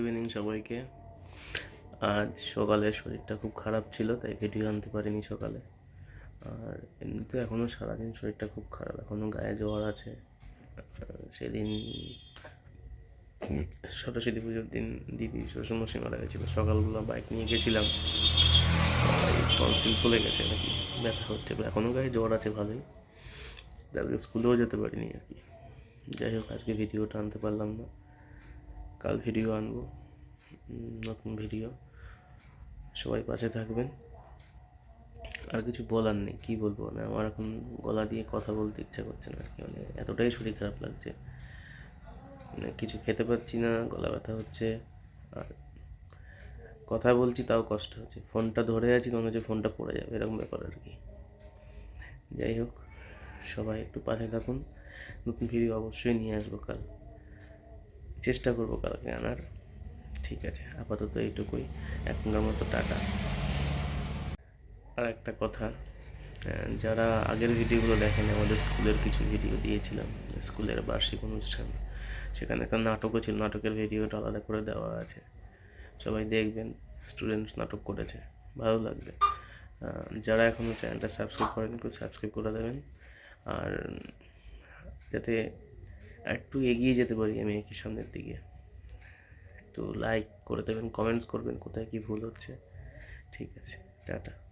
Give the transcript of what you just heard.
Evening সবাইকে। আজ সকালে শরীরটা খুব খারাপ ছিল, তাই ভিডিও আনতে পারিনি সকালে। আর এমনিতে এখনও সারাদিন শরীরটা খুব খারাপ এখনও গায়ে জ্বর আছে। সেদিন সরস্বতী পুজোর দিন দিদি, শ্বশুরমশাই মারা গেছিল। সকালবেলা বাইক নিয়ে গেছিলাম। টনসিল ফুলে গেছে নাকি ব্যথা হচ্ছে। এখনও গায়ে জ্বর আছে ভালোই। তারপরে স্কুলেও যেতে পারিনি আর কি। যাই হোক, আজকে ভিডিওটা আনতে পারলাম না। কাল ভিডিও আনব নতুন ভিডিও সবাই পাশে থাকবেন। আর কিছু বলার নেই, কী বলব? মানে আমার এখন গলা দিয়ে কথা বলতে ইচ্ছা করছে না আর কি। মানে এতটাই শরীর খারাপ লাগছে। মানে কিছু খেতে পাচ্ছি না, গলা ব্যথা হচ্ছে। আর কথা বলছি, তাও কষ্ট হচ্ছে। ফোনটা ধরে আছি মনে হচ্ছে ফোনটা পড়ে যাবে, এরকম ব্যাপার আর কি। যাই হোক, সবাই একটু পাশে থাকুন। নতুন ভিডিও অবশ্যই নিয়ে আসব কাল। চেষ্টা করব কালকে আনার। ঠিক আছে, আপাতত এইটুকুই। এখনকার মতো টাটা। আর একটা কথা যারা আগের ভিডিওগুলো দেখেন, আমাদের স্কুলের কিছু ভিডিও দিয়েছিলাম, স্কুলের বার্ষিক অনুষ্ঠান। সেখানে একটা নাটকও ছিল, নাটকের ভিডিওটা আলাদা করে দেওয়া আছে। সবাই দেখবেন স্টুডেন্টস নাটক করেছে, ভালো লাগবে। যারা এখনও চ্যানেলটা সাবস্ক্রাইব করেন একটু সাবস্ক্রাইব করে দেবেন। আর, যাতে একটু এগিয়ে যেতে পারি আমি একই সামনের দিকে। তো লাইক করে দেবেন কমেন্টস করবেন কোথায় কী ভুল হচ্ছে। ঠিক আছে, টাটা।